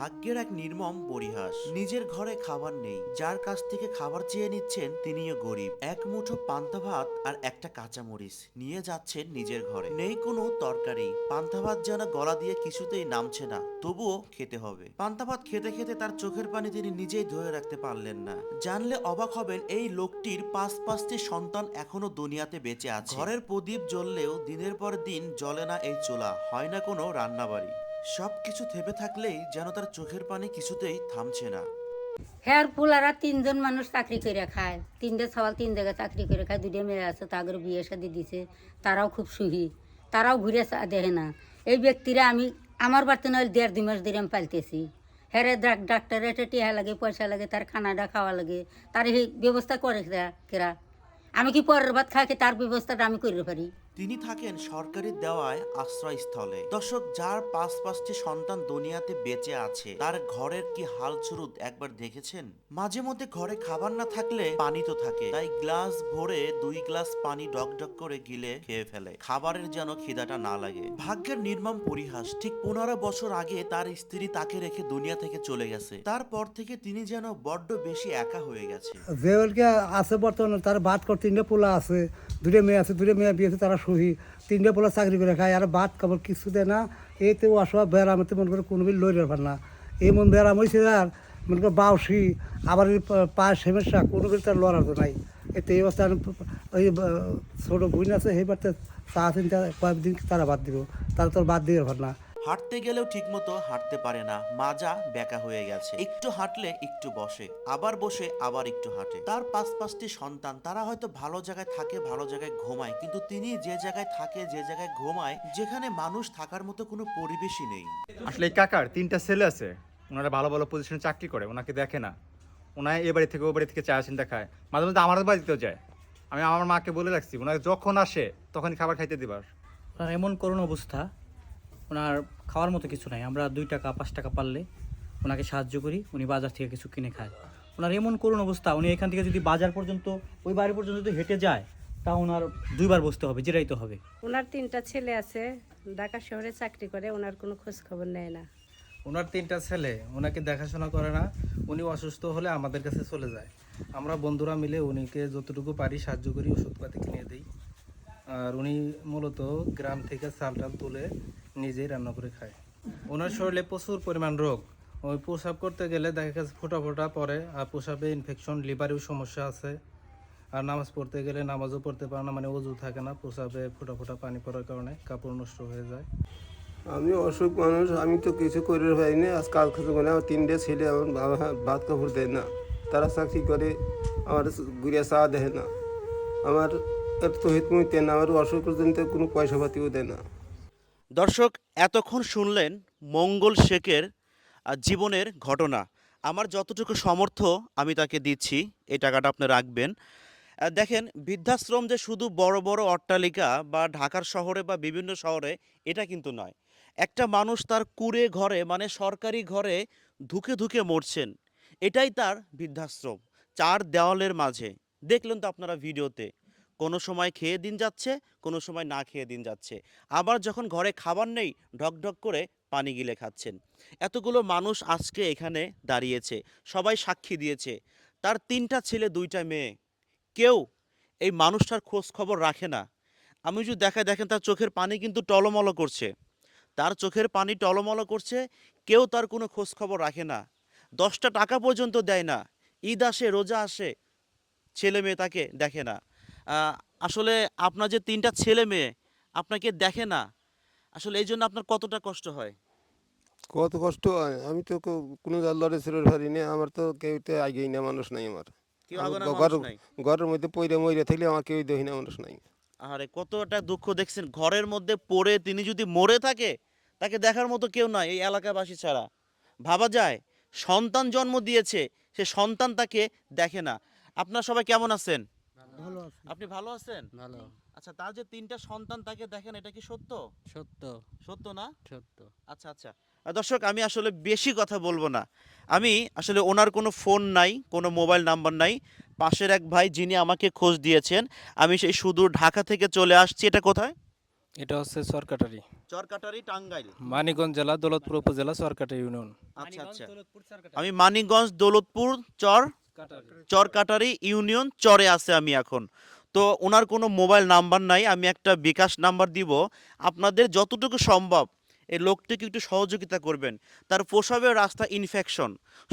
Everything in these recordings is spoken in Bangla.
ভাগ্যের এক নির্মম পরিহাস নিজের ঘরে খাবার নেই। যার কাছ থেকে খাবার চেয়ে নিচ্ছেন তিনিও গরিব। এক মুঠো পান্তা ভাত আর একটা কাঁচামরিচ নিয়ে যাচ্ছেন নিজের ঘরে। নেই কোনো তরকারি। পান্তা ভাত যেন গলা দিয়ে কিছুতেই নামছে না, তবুও খেতে হবে। পান্তা ভাত খেতে খেতে তার চোখের পানি তিনি নিজেই ধরে রাখতে পারলেন না। জানলে অবাক হবেন এই লোকটির পাঁচ পাঁচটি সন্তান এখনও দুনিয়াতে বেঁচে আছে। ঘরের প্রদীপ জ্বললেও দিনের পর দিন জ্বলে না এই চোলা। হয় না কোনো রান্নাবাড়ি। সবকিছু থেমে থাকলেই যেন তার চোখের পানি কিছুতেই থামছে না। হ্যার ফুলারা তিনজন মানুষ চাকরি করে খায়। তিনটে সওয়াল তিন জায়গায় চাকরি করে খায় দুটো মেয়ে আছে তাদের বিয়ে শাদি দিছে, তারাও খুব সুখী। তারাও ঘুরে দেখে না। এই ব্যক্তিরা আমি, আমার বাড়িতে নয়, দেড় দুই মাস ধরে আমি পালতেছি। হ্যারে ডাক্তার এটা টিহা লাগে, পয়সা লাগে, তার খানাটা খাওয়া লাগে, তার এই ব্যবস্থা করে কেরা- আমি কি পরের ভাত খাকে তার ব্যবস্থাটা আমি করে পারি? তিনি থাকেন সরকারি দেওয়ায় আশ্রয়স্থলে। দর্শক, যার পাঁচ পাঁচটি সন্তান দুনিয়াতে বেঁচে আছে, তার ঘরের কি হাল চুরুত একবার দেখেছেন? মাঝে মধ্যে ঘরে খাবার না থাকলে পানি তো থাকে, তাই গ্লাস ভরে দুই গ্লাস পানি ডক ডক করে গিলে খেয়ে ফেলে। খাবারের যেন খিদাটা না লাগে। ভাগ্যের নির্মম পরিহাস, ঠিক পনেরো বছর আগে তার স্ত্রী তাকে রেখে দুনিয়া থেকে চলে গেছে। তারপর থেকে তিনি যেন বড্ড বেশি একা হয়ে গেছে। আছে বর্তমানে, তার বাদ করতে পোলা আছে দুটো মেয়ে আছে দুটো মেয়ে বিয়েছে তারা সুখী তিনটে বলে চাকরি করে খায়, আর বাদ কাপড় কিছু দেয় না। এতে অসহায় বেড়াম তো মনে করে কোনো লই পার না। এই মন বেড়াম হয়েছে আর, মনে করে বাউসি, আবার পায়ে সেমেসা কোনো কিছু তার লড়ার তো নাই। এতে এই অবস্থা ওই ছোটো বোন আছে, সেই বাড়িতে চা চিন্তা কয়েকদিন তারা বাদ দিব। তারা তোর বাদ দিয়ে পার না। হাঁটতে গেলেও ঠিকমতো হাঁটতে পারে না মাজা বেঁকা হয়ে গেছে। একটু হাঁটলে একটু বসে আবার বসে আবার একটু হাঁটে। তার পাঁচ পাঁচটি সন্তান তারা হয়তো ভালো জায়গায় থাকে ভালো জায়গায় ঘুমায় কিন্তু তিনি যে জায়গায় থাকে যে জায়গায় ঘুমায় যেখানে মানুষ থাকার মতো কোনো পরিবেশই নেই। আসলে এই কাকার তিনটা ছেলে আছে ওনারা ভালো ভালো পজিশনে চাকরি করে ওনাকে দেখে না। ওনার এ বাড়ি থেকে ও বাড়ি থেকে চা চিন্তা খায়। মাঝে মধ্যে আমার বাড়িতেও যায়। আমি আমার মাকে বলে রাখছি ওনাকে যখন আসে তখনই খাবার খাইতে দিবার। এমন করুণ অবস্থা ওনার খাওয়ার মতো কিছু নাই। আমরা দুই টাকা পাঁচ টাকা পারলে ওনাকে সাহায্য করি উনি বাজার থেকে কিছু কিনে খায়। ওনার এমন করুণ অবস্থা উনি এখান থেকে যদি বাজার পর্যন্ত ওই বাড়ি পর্যন্ত যদি হেঁটে যায় তা ওনার দুইবার বসতে হবে যেটাই তো হবে। ওনার তিনটা ছেলে আছে ঢাকা শহরে চাকরি করে ওনার কোনো খোঁজ খবর নেয় না। ওনার তিনটা ছেলে ওনাকে দেখাশোনা করে না উনি অসুস্থ হলে আমাদের কাছে চলে যায়। আমরা বন্ধুরা মিলে উনিকে যতটুকু পারি সাহায্য করি ওষুধপাতি কিনে দিই। আর উনি মূলত গ্রাম থেকে চাল টাল তুলে নিজেই রান্না করে খায়। ওনার শরীরে প্রচুর পরিমাণ রোগ। ওই প্রসাব করতে গেলে দেখা গেছে ফোটা ফোটা পড়ে আর প্রসাবে ইনফেকশন লিভারেও সমস্যা আছে। আর নামাজ পড়তে গেলে নামাজও পড়তে পারে না মানে অজু থাকে না, প্রসাবে ফোটা ফোটা পানি পড়ার কারণে কাপড় নষ্ট হয়ে যায়। আমি অসুখ মানুষ, আমি তো কিছু করে পাইনি। আজ কাল কিছু করে আমার তিনটে ছেলে আমার বাবা ভাত কাপড় দেয় না। তারা চাকরি করে, আমার গুড়িয়া চা দেয় না। আমার এত তো হিত মুইতে না, আমার অসুখ পর্যন্ত কোনো পয়সা পাতিও দেয় না। দর্শক, এতক্ষণ শুনলেন মঙ্গল শেখের জীবনের ঘটনা। আমার যতটুকু সামর্থ্য আমি তাকে দিচ্ছি, এই টাকাটা আপনি রাখবেন। দেখেন, বৃদ্ধাশ্রম যে শুধু বড় বড় অট্টালিকা বা ঢাকার শহরে বা বিভিন্ন শহরে, এটা কিন্তু নয়। একটা মানুষ তার কুড়ে ঘরে মানে সরকারি ঘরে ধুকে ধুকে মরছেন। এটাই তার বৃদ্ধাশ্রম, চার দেওয়ালের মাঝে। দেখলেন তো আপনারা ভিডিওতে। কোনো সময় খেয়ে দিন যাচ্ছে, কোনো সময় না খেয়ে দিন যাচ্ছে। আবার যখন ঘরে খাবার নেই, ঢক ঢক করে পানি গিলে খাচ্ছেন। এতগুলো মানুষ আজকে এখানে দাঁড়িয়েছে, সবাই সাক্ষী দিয়েছে। তার তিনটা ছেলে, দুইটা মেয়ে। কেউ এই মানুষটার খোঁজ খবর রাখে না। আমি যদি দেখায় দেখেন তার চোখের পানি কিন্তু টলমল করছে। তার চোখের পানি টলমল করছে, কেউ তার কোনো খোঁজ খবর রাখে না। দশটা টাকা পর্যন্ত দেয় না। ঈদ আসে, রোজা আসে, ছেলে মেয়ে তাকে দেখে না। আসলে আপনার যে তিনটা ছেলে মেয়ে আপনাকে দেখে না আসলে এই জন্য আপনার কতটা কষ্ট হয়? কত কষ্ট হয়? আমি তো কোনো জাল লড়ে ছিল পারি আমার তো কেউ তো আগেই না মানুষ নাই আমার। ঘরের মধ্যে পইরে মইরে থাকলে আমার কেউ দেখি না মানুষ নাই। আরে কতটা দুঃখ দেখছেন ঘরের মধ্যে পড়ে তিনি যদি মরে থাকে তাকে দেখার মতো কেউ নাই এই এলাকাবাসী ছাড়া। ভাবা যায় সন্তান জন্ম দিয়েছে সে সন্তান তাকে দেখে না। আপনারা সবাই কেমন আছেন? আপনি ভালো আছেন? ভালো। আচ্ছা তার যে তিনটা সন্তান তাকে দেখেন এটা কি সত্য? সত্য। সত্য না? সত্য। আচ্ছা আচ্ছা। দর্শক আমি আসলে বেশি কথা বলব না। আমি আসলে ওনার কোনো ফোন নাই কোনো মোবাইল নাম্বার নাই। পাশের এক ভাই যিনি আমাকে খোঁজ দিয়েছেন আমি সেই সুদূর ঢাকা থেকে চলে আসছি। এটা কোথায়? এটা হচ্ছে সরকারি চরকাটারি টাঙ্গাইল। মানিকগঞ্জ জেলা দৌলতপুর উপজেলা সরকারি ইউনিয়ন। আচ্ছা আচ্ছা। আমি মানিকগঞ্জ দৌলতপুর চর চরকাটারি ইউনিয়ন চরে আছে আমি এখন। তো ওনার কোনো মোবাইল নাম্বার নাই, আমি একটা বিকাশ নাম্বার দিব। আপনাদের যতটুকু সম্ভব এই লোকটিকে একটু সহযোগিতা করবেন। তার প্রসাবের রাস্তা ইনফেকশন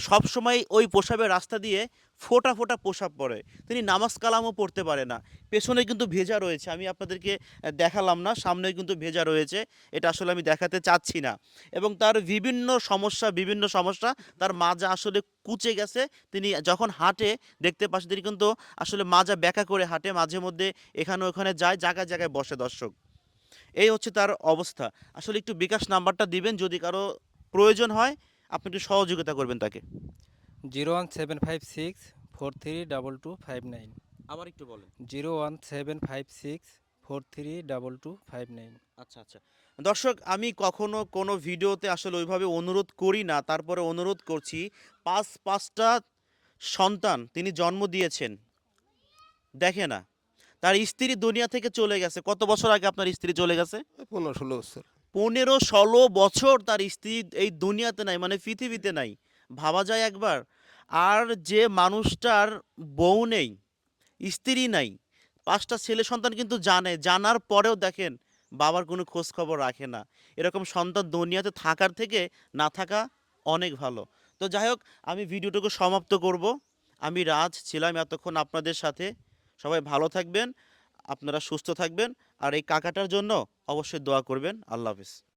সবসময় ওই প্রসাবের রাস্তা দিয়ে ফোটা ফোটা প্রসাব পরে তিনি নামাজ কালামও পড়তে পারে না। পেছনে কিন্তু ভেজা রয়েছে। আমি আপনাদেরকে দেখালাম না। সামনে কিন্তু ভেজা রয়েছে। এটা আসলে আমি দেখাতে চাচ্ছি না। এবং তার বিভিন্ন সমস্যা বিভিন্ন সমস্যা তার মাজা আসলে কুচে গেছে। তিনি যখন হাঁটে, দেখতে পাচ্ছেন তিনি কিন্তু আসলে মাজা ব্যাকা করে হাঁটে। মাঝে মধ্যে এখানে ওখানে যায়, জায়গায় জায়গায় বসে দর্শক। এই হচ্ছে তার অবস্থা। আসলে একটু বিকাশ নাম্বারটা দিবেন যদি কারও প্রয়োজন হয় আপনি একটু সহযোগিতা করবেন তাকে। Zero one seven five six four three double two five nine. আবার একটু বলেন। Zero one seven five six four three double two five nine. আচ্ছা আচ্ছা। দর্শক আমি কখনো কোনো ভিডিওতে আসলে ওইভাবে অনুরোধ করি না তারপরে অনুরোধ করছি পাঁচ পাঁচটা সন্তান তিনি জন্ম দিয়েছেন দেখে না। তার স্ত্রী দুনিয়া থেকে চলে গেছে। কত বছর আগে আপনার স্ত্রী চলে গেছে? পনেরো ষোলো বছর। পনেরো ষোলো বছর তার স্ত্রী এই দুনিয়াতে নাই মানে পৃথিবীতে নাই। ভাবা যায় একবার। আর যে মানুষটার বউ নেই স্ত্রী নাই পাঁচটা ছেলে সন্তান কিন্তু জানে। জানার পরেও দেখেন বাবার কোনো খোঁজ খবর রাখে না। এরকম সন্তান দুনিয়াতে থাকার থেকে না থাকা অনেক ভালো। তো যাই হোক আমি ভিডিওটুকু সমাপ্ত করব। আমি রাজ ছিলাম এতক্ষণ আপনাদের সাথে। সবাই ভালো থাকবেন, আপনারা সুস্থ থাকবেন, আর এই কাকাটার জন্য অবশ্যই দোয়া করবেন। আল্লাহ হাফিজ।